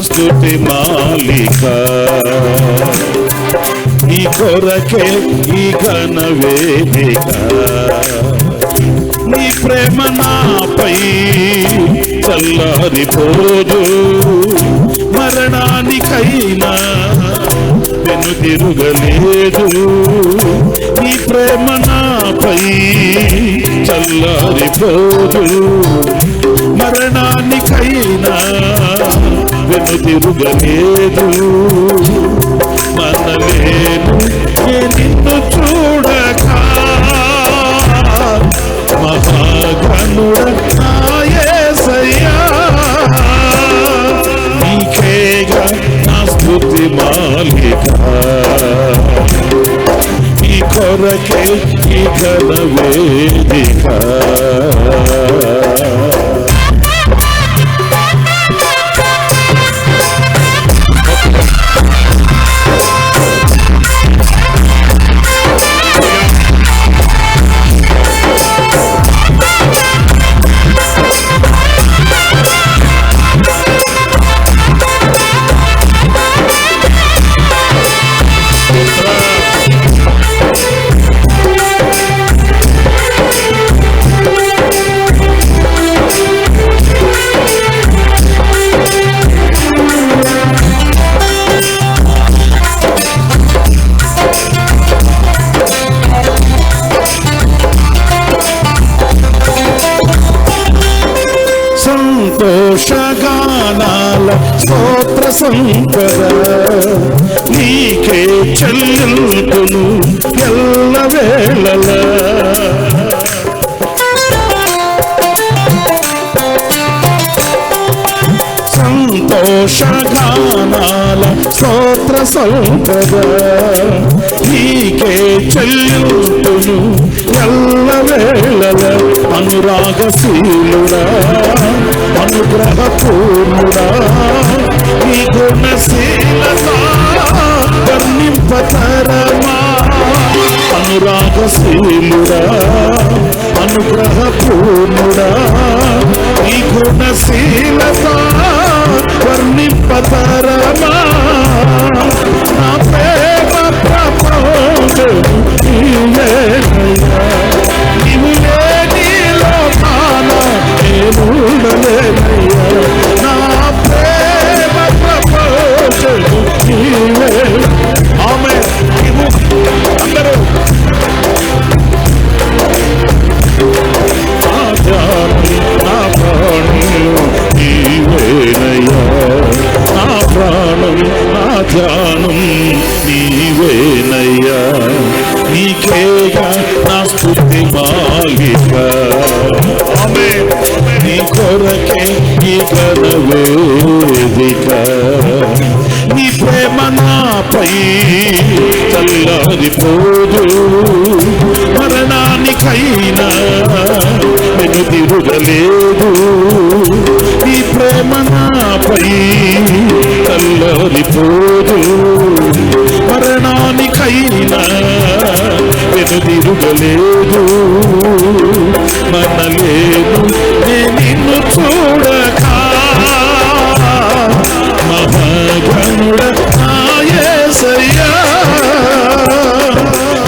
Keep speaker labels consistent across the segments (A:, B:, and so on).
A: స్తుతి మాలిక. నీ కొరకే ఈ ఘన వేదిక. నీ ప్రేమ నాపై చల్లారిపోదు. మరణానికైనా వెను తిరుగలేదు. నీ ప్రేమ నాపై చల్లారిపోదు. మరణానికైనా వెను తిరుగలేదు. మనలేను నిన్ను చూడక. మహాగణుడ నీకేగా నా స్థుతి మాలిక. ఈ కొరకే ఈ ఘన వేదిక. సంపద నీకే చెల్లుతును ఎల్ల వేళల. సంతోషగానాల స్తోత్ర సంపద. నీకే చెల్లుతును ఎల్ల వేళల. అనురాగశీలుడా అనుగ్రహపూర్ణుడా. నీ గుణశీలత వర్ణింపతరమా అనురాగశీలుడా అనుగ్రహ పూర్ణుడా నీ గుణశీలత వర్ణింపతరమా కొరకే ఈ ఘన వేదిక. నీ ప్రేమ నాపై చల్లారిపోదు మరణానికైనా నేను తిరుగలేదు నీ ప్రేమ నాపై చల్లారిపోదు మరణానికైనా నేను తిరుగలేదు మనలేను నేను నిన్ను చూడ మహాగణుడ నాయసయ్యా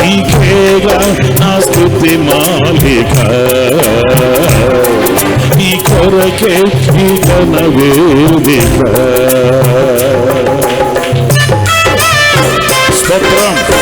A: నీకేగా నా స్థుతి మాలిక. నీ కొరకే ఈ ఘన వేదిక. స్తోత్రం.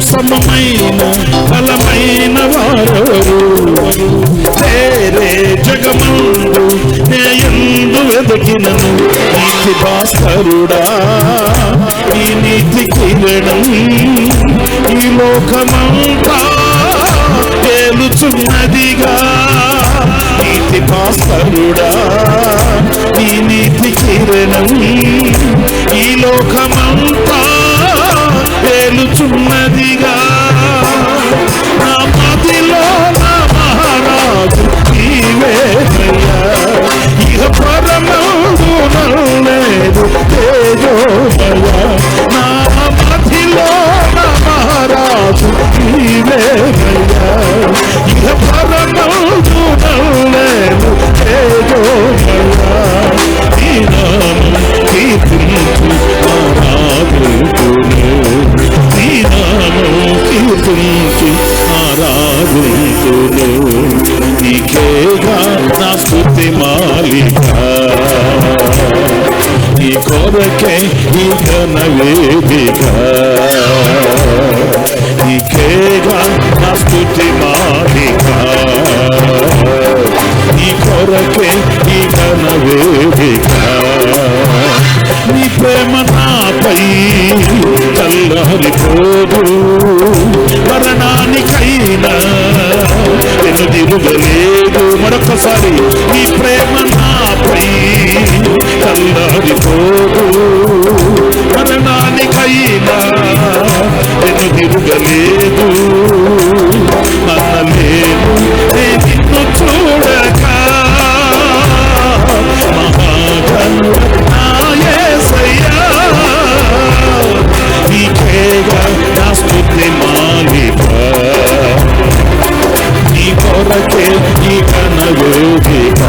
A: సమమైన బలమైన వారు వేరే జగమందు నే ఎందు వెదకినను నీతి భాస్కరుడా. ఈ నీతి కిరణం ఈ లోకమంతా తేలుచున్నదిగా. నీతి భాస్కరుడా ఈ నీతి కిరణం ఈ లోకమంతా పేలుచున్నదిగా నా మదిలో నా మహారాజు నీవేనయ్యా ఇహ పరమందు నన్నేదు తేజోమయ నా మదిలో నా మహారాజు ఇహ పర దేవుడు మరణానికైనా వెనుదిరుగలేదు మరొకసారి ఈ ప్రేమ నాపై కల్లారిపోదు మరణానికైనా వెనుదిరుగలేదు కొరకే ఈ కనయోగిక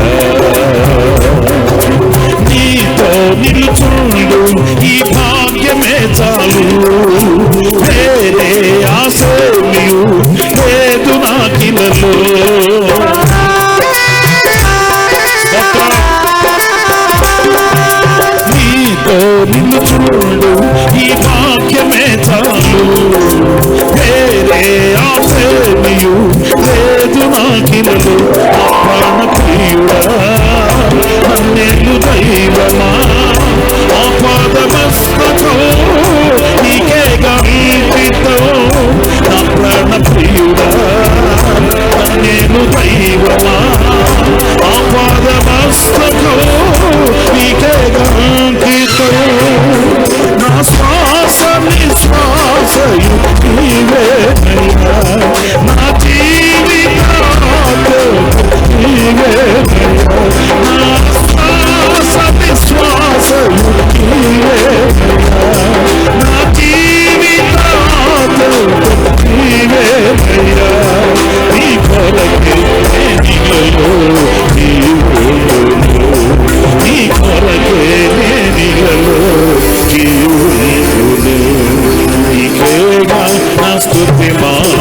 A: ಸ್ತುತಿ ಮಾಡಿ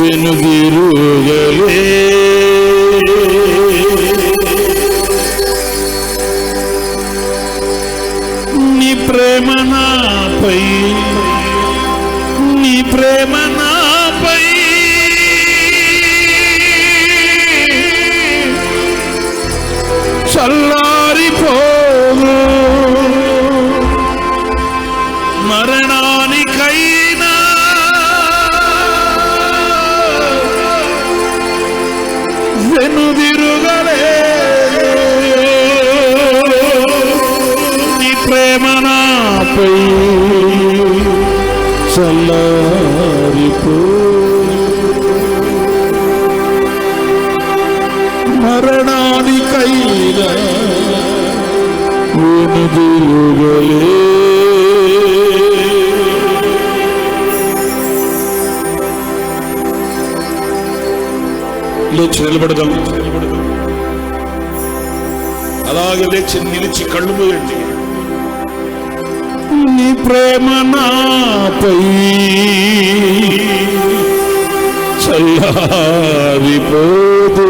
A: వెనుదిరుగలే. నీ ప్రేమ నాపై నీ ప్రేమ నాపై చల్లారిపో మరణానికైనా వెనుదిరుగలే లేచి నిలబడదాం. అలాగే లేచి నిలిచి కళ్ళు మూయండి. నీ ప్రేమ నాపై చల్లారిపోదు.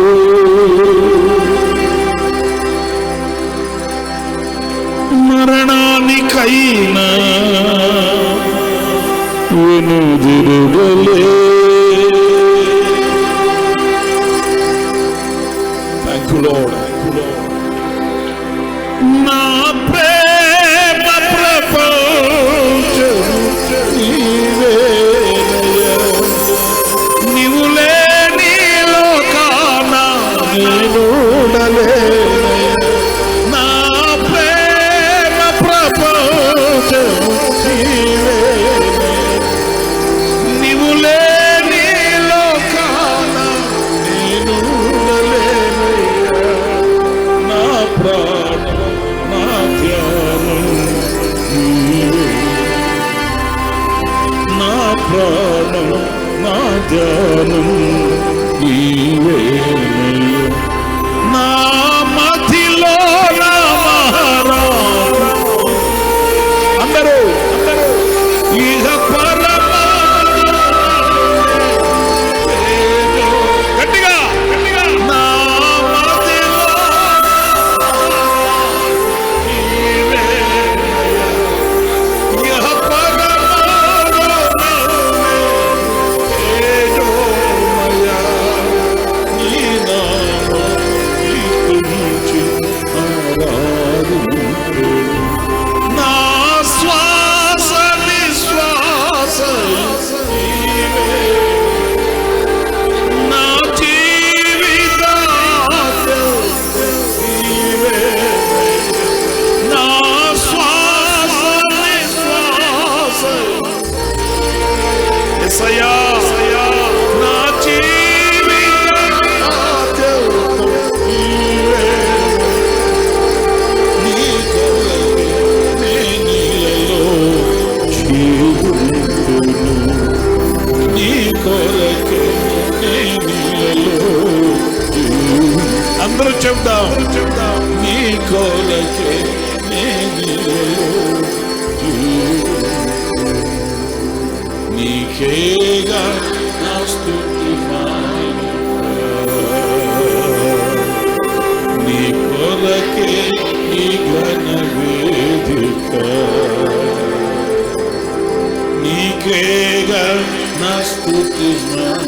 A: наступиш на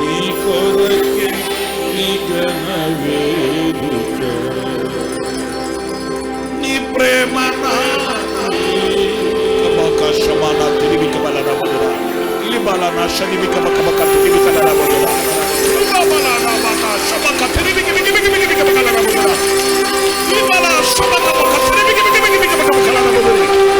A: Ніколи тільки на віка, ні приманати. Кабака шамана, тирібі кабала на бодура. Лібала на шанібі кабака бака, тирібі кабала на бодура. Лібала на бака, шабака, тирібі кабі кабі кабі кабі кабала на бодура. Лібала шабака бака, тирібі кабі кабі кабі кабала на бодура.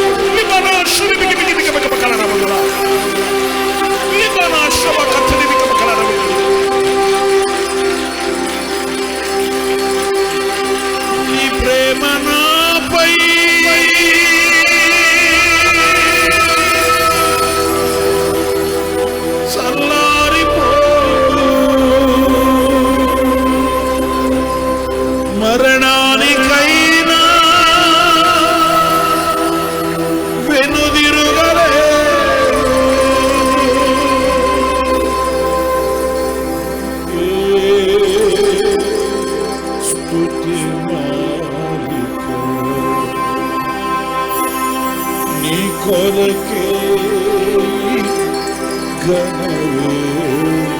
A: You.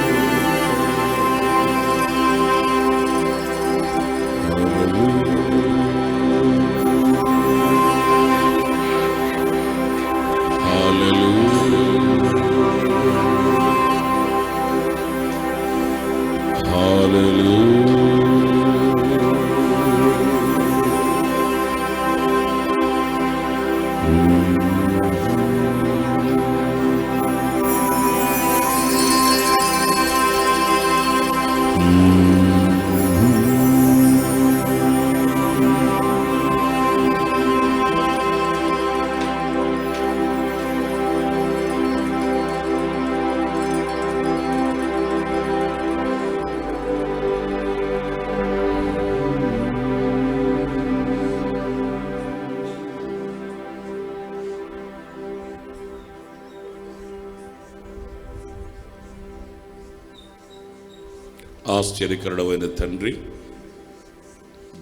A: ఆశ్చర్యకరుడమైన తండ్రి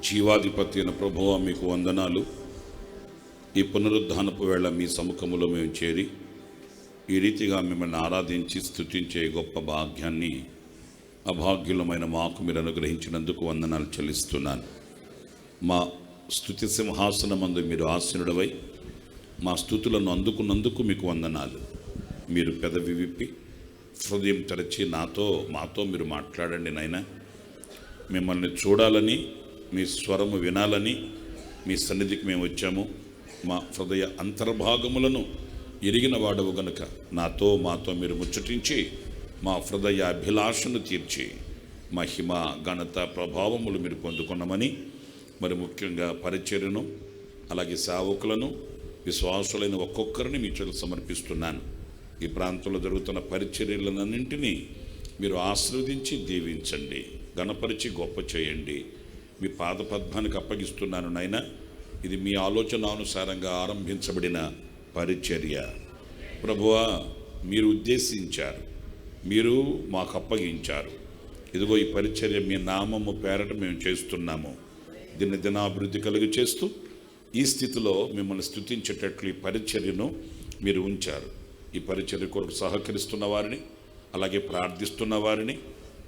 A: జీవాధిపతి అయిన ప్రభువ మీకు వందనాలు. ఈ పునరుద్ధానపు వేళ మీ సముఖములో మేము చేరి ఈ రీతిగా మిమ్మల్ని ఆరాధించి స్థుతించే గొప్ప భాగ్యాన్ని అభాగ్యులమైన మాకు మీరు అనుగ్రహించినందుకు వందనాలు చెల్లిస్తున్నాను. మా స్తుతి సింహాసనమందు మీరు ఆసనుడవై మా స్థుతులను అందుకున్నందుకు మీకు వందనాలు. మీరు పెదవి విప్పి హృదయం తెరచి నాతో మాతో మీరు మాట్లాడండి నాయన. మిమ్మల్ని చూడాలని మీ స్వరము వినాలని మీ సన్నిధికి మేము వచ్చాము. మా హృదయ అంతర్భాగములను ఎరిగిన వాడవు గనుక నాతో మాతో మీరు ముచ్చటించి మా హృదయ అభిలాషను తీర్చి మహిమ ఘనత ప్రభావములు మీరు పొందుకున్నామని మరి ముఖ్యంగా పరిచర్యను అలాగే సేవకులను విశ్వాసులైన ఒక్కొక్కరిని మీ చేతులు సమర్పిస్తున్నాను. ఈ ప్రాంతంలో జరుగుతున్న పరిచర్యలన్నింటినీ మీరు ఆశ్రవదించి దీవించండి. గణపరిచి గొప్ప చేయండి. మీ పాదపద్మానికి అప్పగిస్తున్నాను నాయన. ఇది మీ ఆలోచన అనుసారంగా ఆరంభించబడిన పరిచర్య. ప్రభువా మీరు ఉద్దేశించారు. మీరు మాకు అప్పగించారు. ఇదిగో ఈ పరిచర్య మీ నామము పేరట మేము చేస్తున్నాము. దీన్ని దినాభివృద్ధి కలుగు చేస్తూ ఈ స్థితిలో మిమ్మల్ని స్థుతించేటట్లు ఈ పరిచర్యను మీరు ఉంచారు. ఈ పరిచర్య కొరకు సహకరిస్తున్న వారిని అలాగే ప్రార్థిస్తున్న వారిని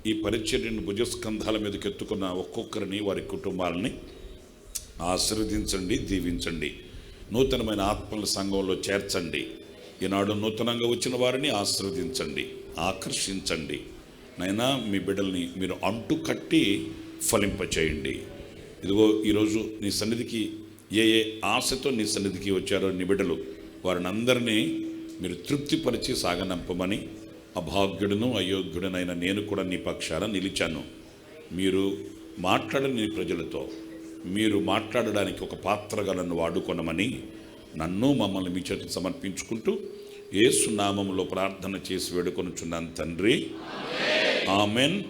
A: ఈ పరిచర్యను భుజస్కంధాల మీదకి ఎత్తుకున్న ఒక్కొక్కరిని వారి కుటుంబాలని ఆశీర్వదించండి దీవించండి. నూతనమైన ఆత్మల సంఘంలో చేర్చండి. ఈనాడు నూతనంగా వచ్చిన వారిని ఆశీర్వదించండి ఆకర్షించండి. నైనా మీ బిడ్డల్ని మీరు అంటు కట్టి ఫలింపచేయండి. ఇదిగో ఈరోజు నీ సన్నిధికి ఏ ఏ ఆశతో నీ సన్నిధికి వచ్చారో నీ బిడ్డలు వారిని అందరినీ మీరు తృప్తిపరిచి సాగనంపమని అభాగ్యుడును అయోగ్యుడనైన నేను కూడా నీ పక్షాన నిలిచాను. మీరు మాట్లాడని ప్రజలతో మీరు మాట్లాడడానికి ఒక పాత్రగా నన్ను వాడుకొనమని నన్ను మమ్మల్ని మీ చేతికి సమర్పించుకుంటూ ఏసునామంలో ప్రార్థన చేసి వేడుకొనుచున్నాను తండ్రి. ఆమెన్.